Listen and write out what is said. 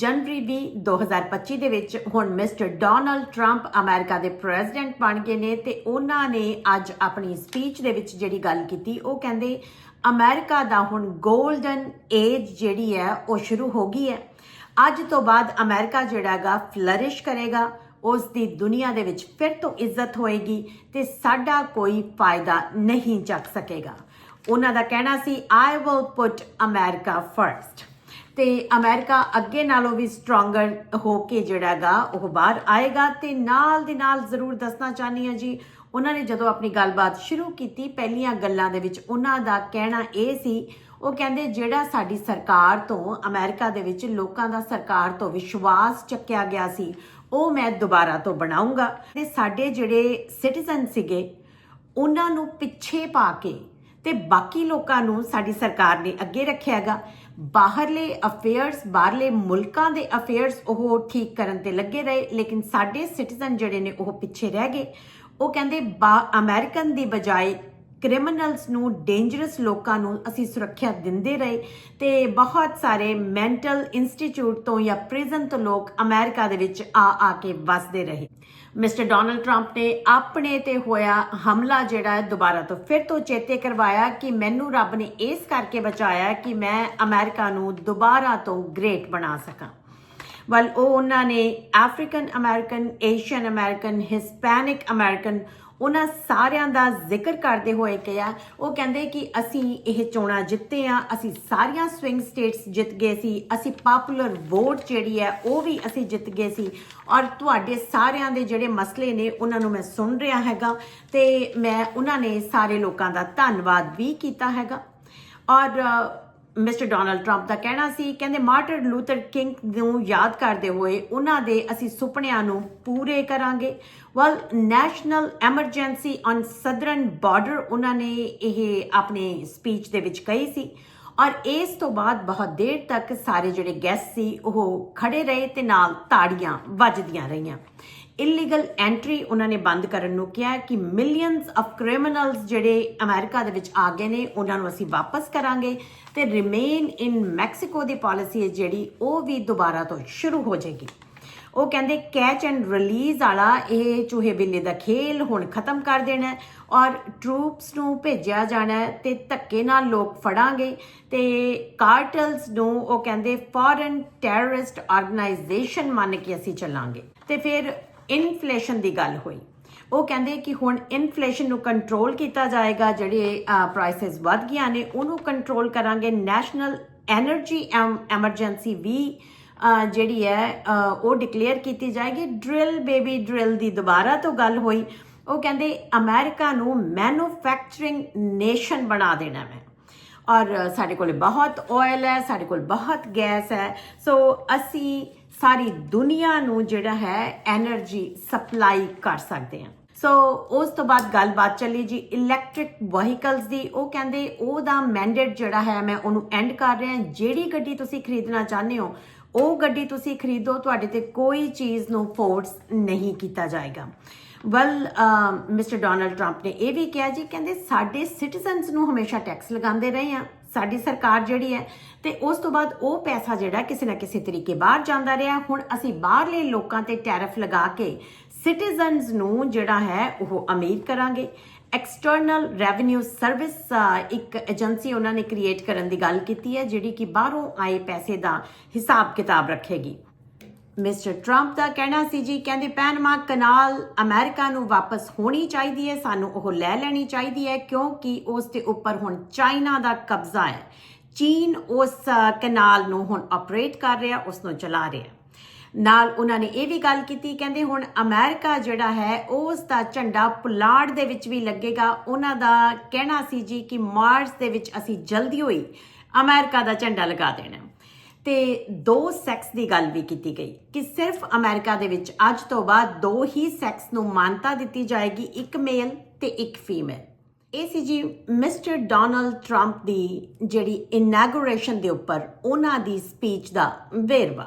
ਜਨਵਰੀ 20 2025 ਦੇ ਵਿੱਚ ਹੁਣ ਮਿਸਟਰ ਡੋਨਲਡ ਟਰੰਪ ਅਮਰੀਕਾ ਦੇ ਪ੍ਰੈਜ਼ੀਡੈਂਟ ਬਣ ਗਏ ਨੇ ਤੇ ਉਹਨਾਂ ਨੇ ਅੱਜ ਆਪਣੀ ਸਪੀਚ ਦੇ ਵਿੱਚ ਜਿਹੜੀ ਗੱਲ ਕੀਤੀ, ਉਹ ਕਹਿੰਦੇ ਅਮਰੀਕਾ ਦਾ ਹੁਣ 골ਡਨ ਏਜ ਜਿਹੜੀ ਹੈ, ਉਹ ਸ਼ੁਰੂ ਹੋ ਗਈ ਹੈ। ਅੱਜ ਤੋਂ ਬਾਅਦ ਅਮਰੀਕਾ ਜਿਹੜਾਗਾ ਫਲਰਿਸ਼ ਕਰੇਗਾ ਉਸ ਦੀ ਦੁਨੀਆ ਦੇ ਵਿੱਚ ਫਿਰ ਤੋਂ ਇੱਜ਼ਤ ਹੋਏਗੀ ਤੇ ਸਾਡਾ ਕੋਈ ਫਾਇਦਾ ਨਹੀਂ ਚੱਕ ਸਕੇਗਾ। ਉਹਨਾਂ ਦਾ ਕਹਿਣਾ ਸੀ I will put America first ਤੇ ਅਮਰੀਕਾ ਅੱਗੇ ਨਾਲੋਂ ਵੀ ਸਟਰੋਂਗਰ ਹੋ ਕੇ ਜਿਹੜਾਗਾ ਉਹ ਬਾਹਰ ਆਏਗਾ ਤੇ ਨਾਲ ਦੇ ਨਾਲ ਜ਼ਰੂਰ ਦੱਸਣਾ ਚਾਹਨੀ ਹਾਂ ਜੀ, ਉਹਨਾਂ ਨੇ ਜਦੋਂ ਆਪਣੀ ਗੱਲਬਾਤ ਸ਼ੁਰੂ ਕੀਤੀ, ਪਹਿਲੀਆਂ ਗੱਲਾਂ ਦੇ ਵਿੱਚ ਉਹਨਾਂ ਦਾ ਕਹਿਣਾ ਇਹ ਸੀ, ਉਹ ਕਹਿੰਦੇ ਜਿਹੜਾ ਸਾਡੀ ਸਰਕਾਰ ਤੋਂ, ਅਮਰੀਕਾ ਦੇ ਵਿੱਚ ਲੋਕਾਂ ਦਾ ਸਰਕਾਰ ਤੋਂ ਵਿਸ਼ਵਾਸ ਚੱਕਿਆ ਗਿਆ ਸੀ, ਉਹ ਮੈਂ ਦੁਬਾਰਾ ਤੋਂ ਬਣਾਉਂਗਾ। ਤੇ ਸਾਡੇ ਜਿਹੜੇ ਸਿਟੀਜ਼ਨ ਸੀਗੇ, ਉਹਨਾਂ ਨੂੰ ਪਿੱਛੇ ਪਾ ਕੇ ਤੇ ਬਾਕੀ ਲੋਕਾਂ ਨੂੰ ਸਾਡੀ ਸਰਕਾਰ ਨੇ ਅੱਗੇ ਰੱਖਿਆਗਾ ਬਾਹਰਲੇ ਅਫੇਅਰਸ ਬਾਹਰਲੇ ਮੁਲਕਾਂ ਦੇ ਅਫੇਅਰਸ ਉਹ ਠੀਕ ਕਰਨ ਤੇ ਲੱਗੇ ਰਹੇ, ਲੇਕਿਨ ਸਾਡੇ ਸਿਟੀਜ਼ਨ ਜਿਹੜੇ ਨੇ ਉਹ ਪਿੱਛੇ ਰਹਿ ਗਏ। ਉਹ ਕਹਿੰਦੇ ਅਮਰੀਕਨ ਦੀ ਬਜਾਏ ਕ੍ਰਿਮੀਨਲਸ ਨੂੰ ਡੇਂਜਰਸ ਲੋਕਾਂ ਨੂੰ ਅਸੀਂ ਸੁਰੱਖਿਆ ਦਿੰਦੇ ਰਹੇ ਤੇ ਬਹੁਤ ਸਾਰੇ ਮੈਂਟਲ ਇੰਸਟੀਚਿਊਟ ਤੋਂ ਜਾਂ ਪ੍ਰਿਜ਼ਨ ਤੋਂ ਲੋਕ ਅਮਰੀਕਾ ਦੇ ਵਿੱਚ ਆ ਆ ਕੇ ਵਸਦੇ ਰਹੇ। ਮਿਸਟਰ ਡੋਨਲਡ ਟਰੰਪ ਨੇ ਆਪਣੇ ਤੇ ਹੋਇਆ ਹਮਲਾ ਜਿਹੜਾ ਹੈ ਦੁਬਾਰਾ ਤੋਂ ਫਿਰ ਤੋਂ ਚੇਤੇ ਕਰਵਾਇਆ ਕਿ ਮੈਨੂੰ ਰੱਬ ਨੇ ਇਸ ਕਰਕੇ ਬਚਾਇਆ ਕਿ ਮੈਂ ਅਮਰੀਕਾ ਨੂੰ ਦੁਬਾਰਾ ਤੋਂ ਗ੍ਰੇਟ ਬਣਾ ਸਕਾਂ। ਵੱਲ ਉਹ ਉਹਨਾਂ ਨੇ African American Asian American Hispanic American ਉਹਨਾਂ ਸਾਰਿਆਂ ਦਾ ਜ਼ਿਕਰ ਕਰਦੇ ਹੋਏ ਕਿਹਾ, ਉਹ ਕਹਿੰਦੇ ਕਿ ਅਸੀਂ ਇਹ ਚੋਣਾਂ ਜਿੱਤੇ ਆ, ਅਸੀਂ ਸਾਰੀਆਂ ਸਵਿੰਗ ਸਟੇਟਸ ਜਿੱਤ ਗਏ ਸੀ, ਅਸੀਂ ਪਪੂਲਰ ਵੋਟ ਜਿਹੜੀ ਹੈ ਉਹ ਵੀ ਅਸੀਂ ਜਿੱਤ ਗਏ ਸੀ। ਔਰ ਤੁਹਾਡੇ ਸਾਰਿਆਂ ਦੇ ਜਿਹੜੇ ਮਸਲੇ ਨੇ, ਉਹਨਾਂ ਨੂੰ ਮੈਂ ਸੁਣ ਰਿਹਾ ਹੈਗਾ ਤੇ ਮੈਂ ਉਹਨਾਂ ਨੇ ਸਾਰੇ ਲੋਕਾਂ ਦਾ ਧੰਨਵਾਦ ਵੀ ਕੀਤਾ ਹੈਗਾ। ਔਰ ਮਿਸਟਰ ਡੋਨਲਡ ਟਰੰਪ ਦਾ ਕਹਿਣਾ ਸੀ, ਕਹਿੰਦੇ ਮਾਰਟਨ ਲੂਥਰ ਕਿੰਗ ਨੂੰ ਯਾਦ ਕਰਦੇ ਹੋਏ ਉਹਨਾਂ ਦੇ ਅਸੀਂ ਸੁਪਨਿਆਂ ਨੂੰ ਪੂਰੇ ਕਰਾਂਗੇ। ਵਲ national emergency on southern border ਉਹਨਾਂ ਨੇ ਇਹ ਆਪਣੇ ਸਪੀਚ ਦੇ ਵਿੱਚ ਕਹੀ ਸੀ। ਔਰ ਇਸ ਤੋਂ ਬਾਅਦ ਬਹੁਤ ਦੇਰ ਤੱਕ ਸਾਰੇ ਜਿਹੜੇ ਗੈਸਟ ਸੀ, ਉਹ ਖੜੇ ਰਹੇ ਤੇ ਨਾਲ ਤਾੜੀਆਂ ਵੱਜਦੀਆਂ ਰਹੀਆਂ। ਇਲੀਗਲ ਐਂਟਰੀ ਉਹਨਾਂ ਨੇ ਬੰਦ ਕਰਨ ਨੂੰ ਕਿਹਾ ਕਿ ਮਿਲੀਅਨਸ ਆਫ ਕ੍ਰਿਮੀਨਲਸ ਜਿਹੜੇ ਅਮਰੀਕਾ ਦੇ ਵਿੱਚ ਆ ਗਏ ਨੇ, ਉਹਨਾਂ ਨੂੰ ਅਸੀਂ ਵਾਪਸ ਕਰਾਂਗੇ ਤੇ ਰਿਮੇਨ ਇਨ ਮੈਕਸੀਕੋ ਦੀ ਪਾਲਿਸੀ ਹੈ ਜਿਹੜੀ ਉਹ ਵੀ ਦੁਬਾਰਾ ਤੋਂ ਸ਼ੁਰੂ ਹੋ ਜਾਏਗੀ। ਉਹ ਕਹਿੰਦੇ ਕੈਚ ਐਂਡ ਰਿਲੀਜ਼ ਵਾਲਾ ਇਹ ਚੂਹੇ ਬਿੱਲੇ ਦਾ ਖੇਲ ਹੁਣ ਖਤਮ ਕਰ ਦੇਣਾ ਔਰ ਟਰੂਪਸ ਨੂੰ ਭੇਜਿਆ ਜਾਣਾ ਹੈ ਤੇ ਧੱਕੇ ਨਾਲ ਲੋਕ ਫੜਾਂਗੇ ਤੇ ਕਾਰਟਲਸ ਨੂੰ ਉਹ ਕਹਿੰਦੇ ਫੋਰਨ ਟੈਰਰਿਸਟ ਆਰਗੇਨਾਈਜੇਸ਼ਨ ਮੰਨ ਕੇ ਅਸੀਂ ਚੱਲਾਂਗੇ। ਤੇ ਫਿਰ ਇਨਫਲੇਸ਼ਨ ਦੀ ਗੱਲ ਹੋਈ। ਉਹ ਕਹਿੰਦੇ ਕਿ ਹੁਣ ਇਨਫਲੇਸ਼ਨ ਨੂੰ ਕੰਟਰੋਲ ਕੀਤਾ ਜਾਏਗਾ, ਜਿਹੜੇ ਪ੍ਰਾਈਸਸ ਵੱਧ ਗਿਆ ਨੇ, ਉਹਨੂੰ ਕੰਟਰੋਲ ਕਰਾਂਗੇ ਨੈਸ਼ਨਲ એનર્ਜੀ ਐਮਰਜੈਂਸੀ ਵੀ ਜਿਹੜੀ ਹੈ ਉਹ ਡਿਕਲੇਅਰ ਕੀਤੀ ਜਾਏਗੀ। ਡ੍ਰਿਲ ਬੇਬੀ ਡ੍ਰਿਲ ਦੀ ਦੁਬਾਰਾ ਤੋਂ ਗੱਲ ਹੋਈ। ਉਹ ਕਹਿੰਦੇ ਅਮਰੀਕਾ ਨੂੰ ਮੈਨੂਫੈਕਚਰਿੰਗ ਨੇਸ਼ਨ ਬਣਾ ਦੇਣਾ ਹੈ। ਔਰ ਸਾਡੇ ਕੋਲ ਬਹੁਤ ਆਇਲ ਹੈ, ਸਾਡੇ ਕੋਲ ਬਹੁਤ ਗੈਸ ਹੈ। ਸੋ ਅਸੀਂ ਸਾਰੀ ਦੁਨੀਆ ਨੂੰ ਜਿਹੜਾ ਹੈ એનર્ਜੀ ਸਪਲਾਈ ਕਰ ਸਕਦੇ ਹਾਂ। ਸੋ ਉਸ ਤੋਂ ਬਾਅਦ ਗੱਲਬਾਤ ਚੱਲੀ ਜੀ ਇਲੈਕਟ੍ਰਿਕ ਵਹੀਕਲਸ ਦੀ। ਉਹ ਕਹਿੰਦੇ ਉਹਦਾ ਮੈਂਡੇਟ ਜਿਹੜਾ ਹੈ, ਮੈਂ ਉਹਨੂੰ ਐਂਡ ਕਰ ਰਿਹਾ ਜਿਹੜੀ ਗੱਡੀ ਤੁਸੀਂ ਖਰੀਦਣਾ ਚਾਹੁੰਦੇ ਹੋ, ਉਹ ਗੱਡੀ ਤੁਸੀਂ ਖਰੀਦੋ। ਤੁਹਾਡੇ ਤੇ ਕੋਈ ਚੀਜ਼ ਨੂੰ ਫੋਰਸ ਨਹੀਂ ਕੀਤਾ ਜਾਏਗਾ। ਵੈਲ ਮਿਸਟਰ ਡੋਨਲਡ ਟਰੰਪ ਨੇ ਇਹ ਵੀ ਕਿਹਾ ਜੀ, ਕਹਿੰਦੇ ਸਾਡੇ ਸਿਟੀਜ਼ਨਸ ਨੂੰ ਹਮੇਸ਼ਾ ਟੈਕਸ ਲਗਾਉਂਦੇ ਰਹੇ ਆ ਸਾਡੀ ਸਰਕਾਰ ਜਿਹੜੀ ਹੈ ਤੇ ਉਸ ਤੋਂ ਬਾਅਦ ਉਹ ਪੈਸਾ ਜਿਹੜਾ ਕਿਸੇ ਨਾ ਕਿਸੇ ਤਰੀਕੇ ਬਾਹਰ ਜਾਂਦਾ ਰਿਹਾ। ਹੁਣ ਅਸੀਂ ਬਾਹਰਲੇ ਲੋਕਾਂ ਤੇ ਟੈਰਿਫ ਲਗਾ ਕੇ ਸਿਟੀਜ਼ਨਸ ਨੂੰ ਜਿਹੜਾ ਹੈ ਉਹ ਅਮੀਰ ਕਰਾਂਗੇ। ਐਕਸਟਰਨਲ ਰੈਵਨਿਊ ਸਰਵਿਸ ਇੱਕ ਏਜੰਸੀ ਉਹਨਾਂ ਨੇ ਕ੍ਰੀਏਟ ਕਰਨ ਦੀ ਗੱਲ ਕੀਤੀ ਹੈ, ਜਿਹੜੀ ਕਿ ਬਾਹਰੋਂ ਆਏ ਪੈਸੇ ਦਾ ਹਿਸਾਬ ਕਿਤਾਬ ਰੱਖੇਗੀ। ਮਿਸਟਰ ਟਰੰਪ ਦਾ ਕਹਿਣਾ ਸੀ ਜੀ, ਕਹਿੰਦੇ ਪੈਨਮਾ ਕਨਾਲ ਅਮਰੀਕਾ ਨੂੰ ਵਾਪਸ ਹੋਣੀ ਚਾਹੀਦੀ ਹੈ, ਸਾਨੂੰ ਉਹ ਲੈ ਲੈਣੀ ਚਾਹੀਦੀ ਹੈ, ਕਿਉਂਕਿ ਉਸ ਦੇ ਉੱਪਰ ਹੁਣ ਚਾਈਨਾ ਦਾ ਕਬਜ਼ਾ ਹੈ। ਚੀਨ ਉਸ ਕਨਾਲ ਨੂੰ ਹੁਣ ਆਪਰੇਟ ਕਰ ਰਿਹਾ, ਉਸ ਨੂੰ ਚਲਾ ਰਿਹਾ ਨਾਲ ਉਹਨਾਂ ਨੇ ਇਹ ਵੀ ਗੱਲ ਕੀਤੀ, ਕਹਿੰਦੇ ਹੁਣ ਅਮਰੀਕਾ ਜਿਹੜਾ ਹੈ, ਉਸ ਦਾ ਝੰਡਾ ਪੁਲਾੜ ਦੇ ਵਿੱਚ ਵੀ ਲੱਗੇਗਾ। ਉਹਨਾਂ ਦਾ ਕਹਿਣਾ ਸੀ ਜੀ ਕਿ ਮਾਰਚ ਦੇ ਵਿੱਚ ਅਸੀਂ ਜਲਦੀ ਹੋਈ ਅਮਰੀਕਾ ਦਾ ਝੰਡਾ ਲਗਾ ਦੇਣਾ। ਤੇ ਦੋ ਸੈਕਸ ਦੀ ਗੱਲ ਵੀ ਕੀਤੀ ਗਈ ਕਿ ਸਿਰਫ ਅਮਰੀਕਾ ਦੇ ਵਿੱਚ ਅੱਜ ਤੋਂ ਬਾਅਦ ਦੋ ਹੀ ਸੈਕਸ ਨੂੰ ਮਾਨਤਾ ਦਿੱਤੀ ਜਾਏਗੀ, ਇੱਕ ਮੇਲ ਤੇ ਇੱਕ ਫੀਮੇਲ ਇਹ ਸੀ ਜੀ ਮਿਸਟਰ ਡੋਨਲਡ ਟਰੰਪ ਦੀ ਜਿਹੜੀ ਇਨੈਗੋਰੇਸ਼ਨ ਦੇ ਉੱਪਰ ਉਹਨਾਂ ਦੀ ਸਪੀਚ ਦਾ ਵੇਰਵਾ।